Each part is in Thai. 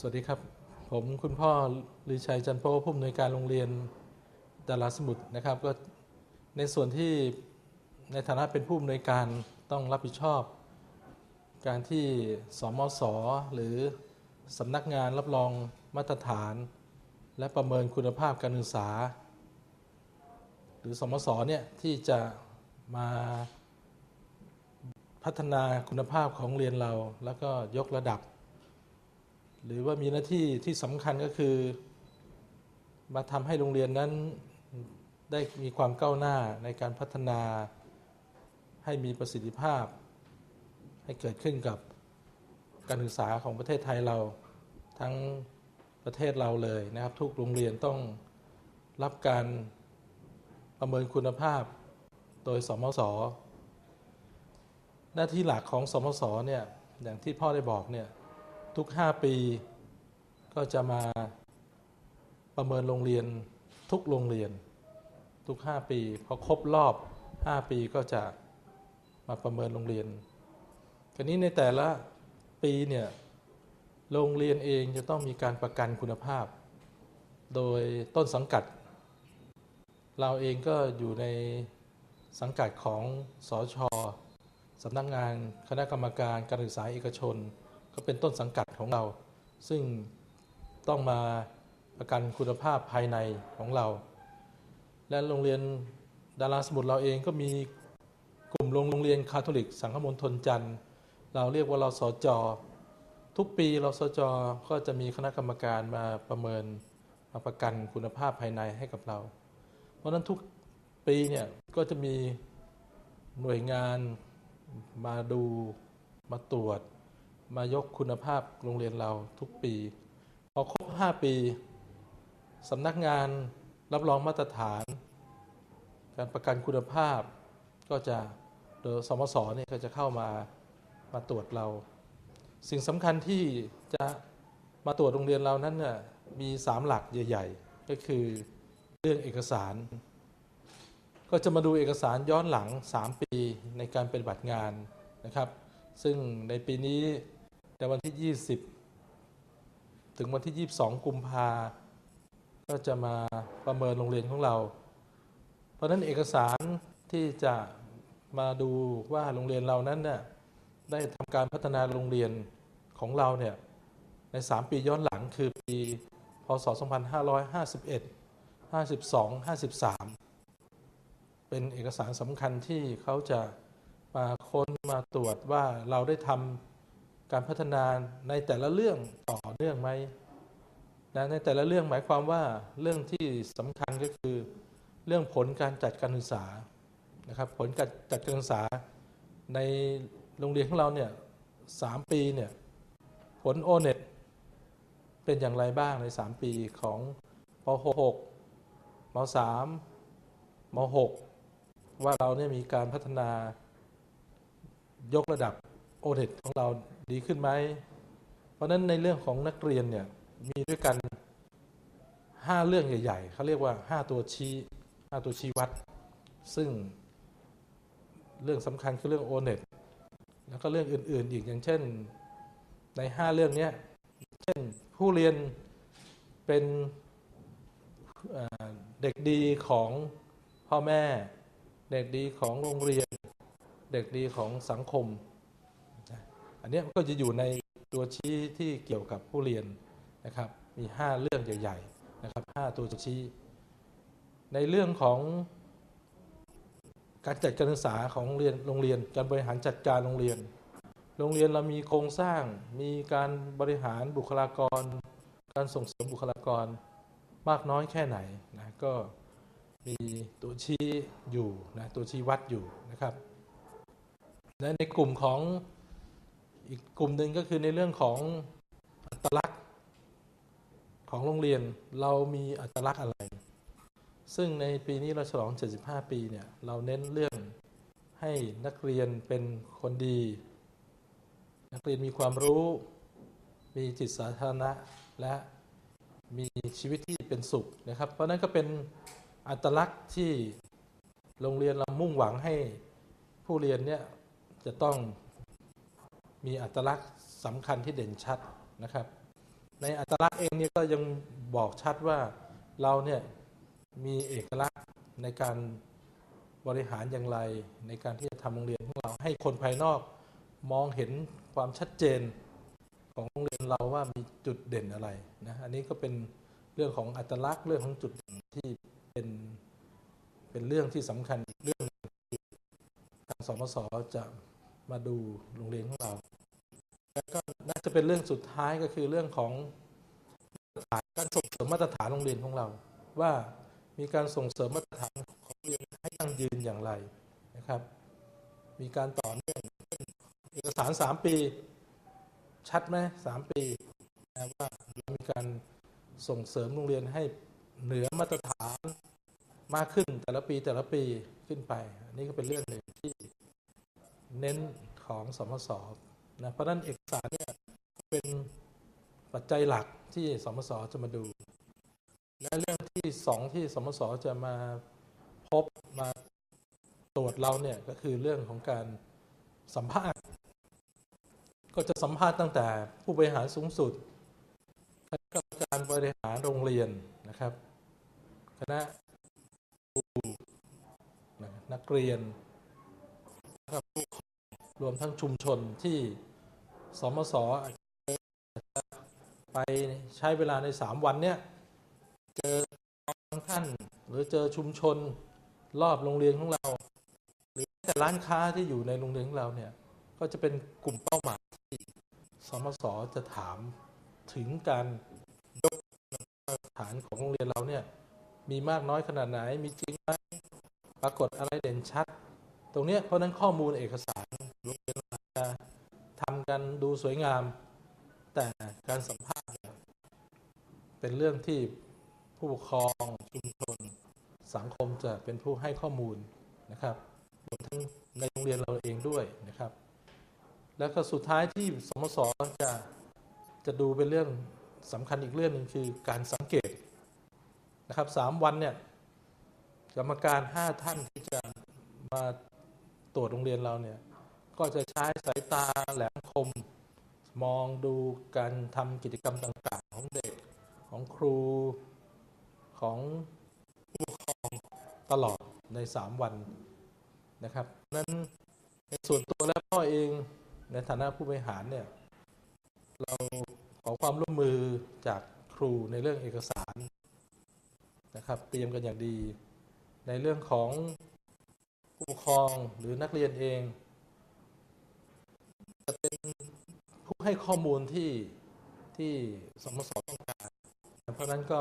สวัสดีครับ ผมคุณพ่อลือชัยจันโปผู้อำนวยการโรงเรียนดาราสมุทรนะครับ ก็ในส่วนที่ในฐานะเป็นผู้อำนวยการต้องรับผิดชอบ การที่สมศหรือสำนักงานรับรองมาตรฐาน และประเมินคุณภาพการศึกษา หรือสมศเนี่ยที่จะมาพัฒนาคุณภาพของเรียนเราแล้วก็ยกระดับ หรือว่ามีหน้าที่ที่สำคัญก็คือ มาทำให้โรงเรียนนั้นได้มีความก้าวหน้าในการพัฒนาให้มีประสิทธิภาพ ให้เกิดขึ้นกับการศึกษาของประเทศไทยเราทั้งประเทศเราเลยนะครับ ทุกโรงเรียนต้องรับการประเมินคุณภาพโดยสมศหน้าที่หลักของสมศเนี่ยอย่างที่พ่อได้บอกเนี่ย ทุก 5 ปี ก็จะมาประเมินโรงเรียนทุกโรงเรียน ทุก 5 ปีพอครบรอบ 5 ปีก็จะมาประเมินโรงเรียนทีนี้ในแต่ละปีเนี่ยโรงเรียนเองจะต้องมีการประกันคุณภาพ โดยต้นสังกัด เราเองก็อยู่ในสังกัดของสอชอสำนักงานคณะกรรมการการศึกษาเอกชน ก็เป็นต้นสังกัดของเรา ซึ่งต้องมาประกันคุณภาพภายในของเรา และโรงเรียนดาราสมุทรเราเองก็มีกลุ่มโรงเรียนคาทอลิก สังฆมณฑลจันทร์ เราเรียกว่าเราสจทุกปีเราสจก็จะมีคณะกรรมการมาประเมินมาประกันคุณภาพภายในให้กับเรา เพราะนั้นทุกปีเนี่ยก็จะมีหน่วยงานมาดูมาตรวจ มายกคุณภาพโรงเรียนเราทุกปี พอครบ 5 ปีสำนักงานรับรองมาตรฐาน การประกันคุณภาพก็จะโดยสมศเนี่ยก็จะเข้ามามาตรวจเรา สิ่งสำคัญที่จะมาตรวจโรงเรียนเรานั้นน่ยมี3หลักใหญ่ ๆ ก็คือเรื่องเอกสาร ก็จะมาดูเอกสารย้อนหลัง 3 ปีในการปฏิบัติงานนะครับ ซึ่งในปีนี้ ในวันที่ 20 ถึงวันที่ 22 กุมภาก็จะมาประเมินโรงเรียนของเรา เพราะนั้นเอกสารที่จะมาดูว่าโรงเรียนเรานั้นเนี่ยได้ทำการพัฒนาโรงเรียนของเราเนี่ยใน 3 ปีย้อนหลังคือปี พศ 2551 52 53 เป็นเอกสารสำคัญที่เขาจะมาค้นมาตรวจว่าเราได้ทำ การพัฒนาในแต่ละเรื่องต่อเนื่องไหมนะในแต่ละเรื่องหมายความว่าเรื่องที่สำคัญก็คือเรื่องผลการจัดการศึกษานะครับผลการจัดการศึกษาในโรงเรียนของเราเนี่ยสามปีเนี่ยผลโอเน็ตเป็นอย่างไรบ้างใน 3 ปีของป .6 ม .3 ม .6 ว่าเราเนี่ยมีการพัฒนายกระดับ เน็ตของเราดีขึ้นไหม เพราะนั้นในเรื่องของนักเรียนเนี่ยมีด้วยกัน 5 เรื่องใหญ่ๆเขาเรียกว่า 5 ตัวชี้5ตัวชี้วัด ซึ่งเรื่องสำคัญคือเรื่องโอเน็ตแล้วก็เรื่องอื่นๆ อีกอย่างเช่นใน 5 เรื่องนี้เช่นผู้เรียนเป็นเด็กดีของพ่อแม่ เด็กดีของโรงเรียน เด็กดีของสังคม อันนี้ก็จะอยู่ในตัวชี้ที่เกี่ยวกับผู้เรียนนะครับ มี 5 เรื่องใหญ่ๆนะครับ5ตัวชี้ ในเรื่องของการจัดการศึกษาของเรียนโรงเรียน การบริหารจัดการโรงเรียน โรงเรียนเรามีโครงสร้าง มีการบริหารบุคลากร การส่งเสริมบุคลากรมากน้อยแค่ไหนนะก็มีตัวชี้อยู่นะตัวชี้วัดอยู่นะครับและในกลุ่มของ อีกกลุ่มหนึ่งก็คือในเรื่องของอัตลักษณ์ของโรงเรียนเรามีอัตลักษณ์อะไร ซึ่งในปีนี้เราฉลอง 75 ปีเนี่ยเราเน้นเรื่องให้นักเรียนเป็นคนดี นักเรียนมีความรู้ มีจิตสาธารณะและมีชีวิตที่เป็นสุขนะครับ เพราะนั้นก็เป็นอัตลักษณ์ที่โรงเรียนเรามุ่งหวังให้ผู้เรียนเนี่ยจะต้อง มีอัตลักษณ์สำคัญที่เด่นชัดนะครับ ในอัตลักษณ์เองเนี่ยก็ยังบอกชัดว่าเราเนี่ยมีเอกลักษณ์ในการบริหารอย่างไร ในการที่จะทำโรงเรียนของเราให้คนภายนอกมองเห็นความชัดเจนของโรงเรียนเราว่ามีจุดเด่นอะไรนะอันนี้ก็เป็นเรื่องของอัตลักษณ์เรื่องของจุดเด่นที่เป็นเป็นเรื่องที่สำคัญเรื่องที่ทางสมสจะ มาดูโรงเรียนของเรา แล้วก็น่าจะเป็นเรื่องสุดท้ายก็คือเรื่องของการส่งเสริมมาตรฐานโรงเรียนของเรา ว่ามีการส่งเสริมมาตรฐานของโรงเรียนให้ยั่งยืนอย่างไรนะครับ มีการต่อเนื่องเอกสารสามปี ชัดไหมสามปีนะว่าเรามีการส่งเสริมโรงเรียนให้เหนือมาตรฐานมากขึ้นแต่ละปีแต่ละปีขึ้นไป อันนี้ก็เป็นเรื่องหนึ่งที่ เน้นของสมสนะเพราะนั้นเอกสารเนี่ยเป็นปัจจัยหลักที่สมสจะมาดู และเรื่องที่สองที่สมสจะมาพบมาตรวจเราเนี่ยก็คือเรื่องของการสัมภาษณ์ ก็จะสัมภาษณ์ตั้งแต่ผู้บริหารสูงสุดคณะกรรมการบริหารโรงเรียนนะครับคณะครูนักเรียนครับผู้ปกค รวมทั้งชุมชนที่สมสไปใช้เวลาใน 3 วันเนี่ยเจอบางท่านหรือเจอชุมชนรอบโรงเรียนของเรา หรือแต่ร้านค้าที่อยู่ในโรงเรียนของเราเนี่ยก็จะเป็นกลุ่มเป้าหมายที่สมสจะถามถึงการยกมาตรฐานของโรงเรียนเราเนี่ยมีมากน้อยขนาดไหนมีจริงไหมปรากฏอะไรเด่นชัด ตรงเนี้ยเพราะนั้นข้อมูลเอกสาร โรงเรียนอาจะทำกันดูสวยงาม แต่การสัมภาษณ์เป็นเรื่องที่ผู้ปกครองชุมชนสังคมจะเป็นผู้ให้ข้อมูลนะครับรวมทั้งในโรงเรียนเราเองด้วยนะครับ แล้วก็สุดท้ายที่สมสจะจะดูเป็นเรื่องสำคัญอีกเรื่องหนึ่งคือการสังเกตนะครับสามวันเนี่ยกรรมการ5ท่านที่จะมาตรวจโรงเรียนเราเนี่ย ก็จะใช้สายตาแหลมคม มองดูการทำกิจกรรมต่าง ๆ ของเด็กของครูของผู้ปกครองตลอดใน 3 วันนะครับนั้นในส่วนตัวและพ่อเองในฐานะผู้บริหารเนี่ยเราขอความร่วมมือจากครูในเรื่องเอกสารนะครับเตรียมกันอย่างดี ในเรื่องของผู้ปกครองหรือนักเรียนเอง จะเป็นผู้ให้ข้อมูลที่ที่สมสต้องการเพราะนั้นก็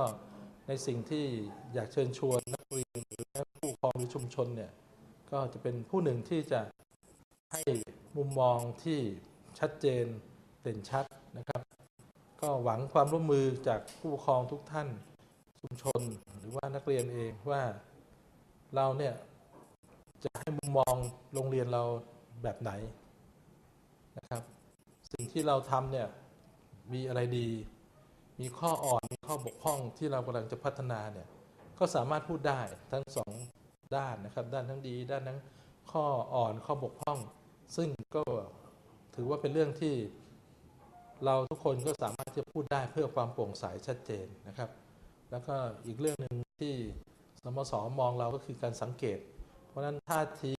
ในสิ่งที่อยากเชิญชวนนักเรียนหรือแม้ผู้ปกครองหรือชุมชนเนี่ยก็จะเป็นผู้หนึ่งที่จะให้มุมมองที่ชัดเจนเด่นชัดนะครับ ก็หวังความร่วมมือจากผู้ปกครองทุกท่านชุมชนหรือว่านักเรียนเองว่าเราเนี่ยจะให้มุมมองโรงเรียนเราแบบไหน สิ่งที่เราทำเนี่ยมีอะไรดี มีข้ออ่อนมีข้อบกพร่องที่เรากำลังจะพัฒนาเนี่ยก็สามารถพูดได้ทั้งสองด้านนะครับ ด้านทั้งดี ด้านทั้งข้ออ่อนข้อบกพร่อง ซึ่งก็ถือว่าเป็นเรื่องที่เราทุกคนก็สามารถจะพูดได้เพื่อความโปร่งใสชัดเจนนะครับ แล้วก็อีกเรื่องหนึ่งที่สมสมองเราก็คือการสังเกต เพราะฉะนั้นท่าที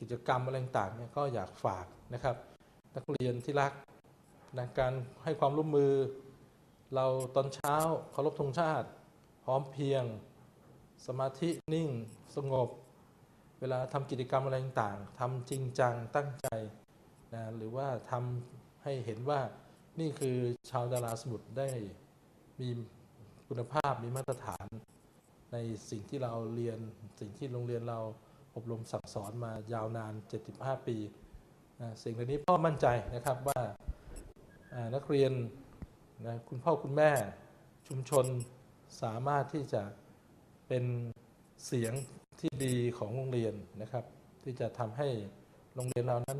กิจกรรมอะไรต่างเนี่ยก็อยากฝากนะครับ นักเรียนที่รักนะการให้ความร่วมมือ เราตอนเช้าเคารพธงชาติ พร้อมเพียง สมาธินิ่งสงบ เวลาทำกิจกรรมอะไรต่างๆทำจริงจังตั้งใจนะหรือว่าทำให้เห็นว่านี่คือชาวดาราสมุทรได้มีคุณภาพมีมาตรฐาน ในสิ่งที่เราเรียนสิ่งที่โรงเรียนเราอบรมสั่งสอนมายาวนาน 75 ปี สิ่งเหล่านี้พ่อมั่นใจนะครับว่านักเรียนนะคุณพ่อคุณแม่ชุมชนสามารถที่จะเป็นเสียงที่ดีของโรงเรียนนะครับ ที่จะทำให้โรงเรียนเรานั้น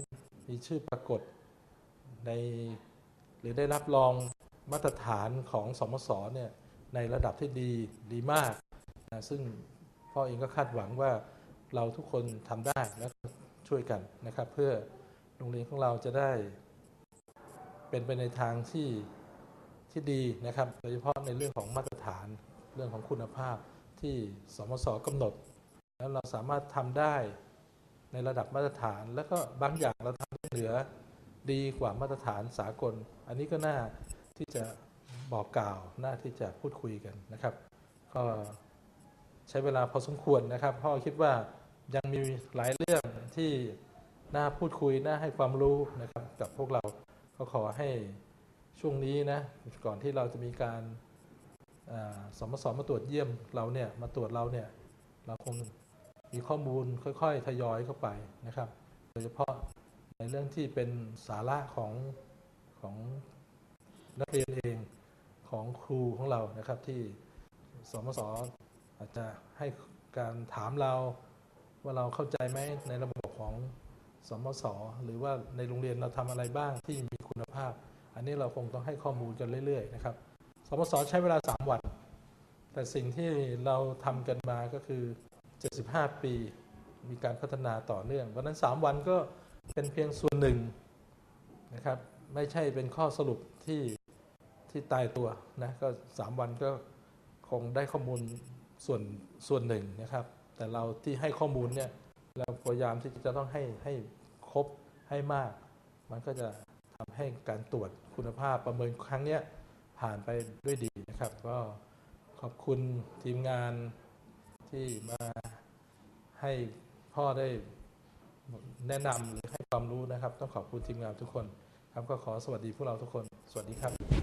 มีชื่อปรากฏในหรือได้รับรองมาตรฐานของสมสเนี่ยในระดับที่ดีดีมากนะซึ่งพ่อเองก็คาดหวังว่าเราทุกคนทำได้และช่วยกันนะครับเพื่อ โรงเรียนของเราจะได้ เป็นไปในทางที่ที่ดีนะครับ โดยเฉพาะในเรื่องของมาตรฐานเรื่องของคุณภาพที่สมสกำหนด แล้วเราสามารถทำได้ในระดับมาตรฐาน แล้วก็บางอย่างเราทำได้เหนือดีกว่ามาตรฐานสากล อันนี้ก็น่าที่จะบอกกล่าวน่าที่จะพูดคุยกันนะครับ ก็ใช้เวลาพอสมควรนะครับพ่อคิดว่ายังมีหลายเรื่องที่ น่าพูดคุยน่าให้ความรู้นะครับกับพวกเราก็ขอให้ช่วงนี้นะก่อนที่เราจะมีการสมสมาตรวจเยี่ยมเราเนี่ยมาตรวจเราเนี่ยเราคงมีข้อมูลค่อย ๆ ทยอยเข้าไปนะครับ โดยเฉพาะในเรื่องที่เป็นสาระของของนักเรียนเองของครูของเรานะครับที่สมสอาจจะให้การถามเราว่าเราเข้าใจไหมในระบบของ สมสหรือว่าในโรงเรียนเราทำอะไรบ้างที่มีคุณภาพ อันนี้เราคงต้องให้ข้อมูลกันเรื่อยๆนะครับสมสใช้เวลา 3 วัน แต่สิ่งที่เราทำกันมาก็คือ 75 ปี มีการพัฒนาต่อเนื่องเพราะนั้น 3 วันก็เป็นเพียงส่วนหนึ่งนะครับไม่ใช่เป็นข้อสรุปที่ที่ตายตัวนะก็ 3 วันก็คงได้ข้อมูลส่วนส่วนหนึ่งนะครับ แต่เราที่ให้ข้อมูลเนี่ย เราพยายามที่จะต้องให้ให้ครบให้มาก มันก็จะทำให้การตรวจคุณภาพประเมินครั้งเนี้ยผ่านไปด้วยดีนะครับ ก็ขอบคุณทีมงานที่มาให้พ่อได้แนะนำหรือให้ความรู้นะครับ ต้องขอบคุณทีมงานทุกคน ครับก็ขอสวัสดีพวกเราทุกคน สวัสดีครับ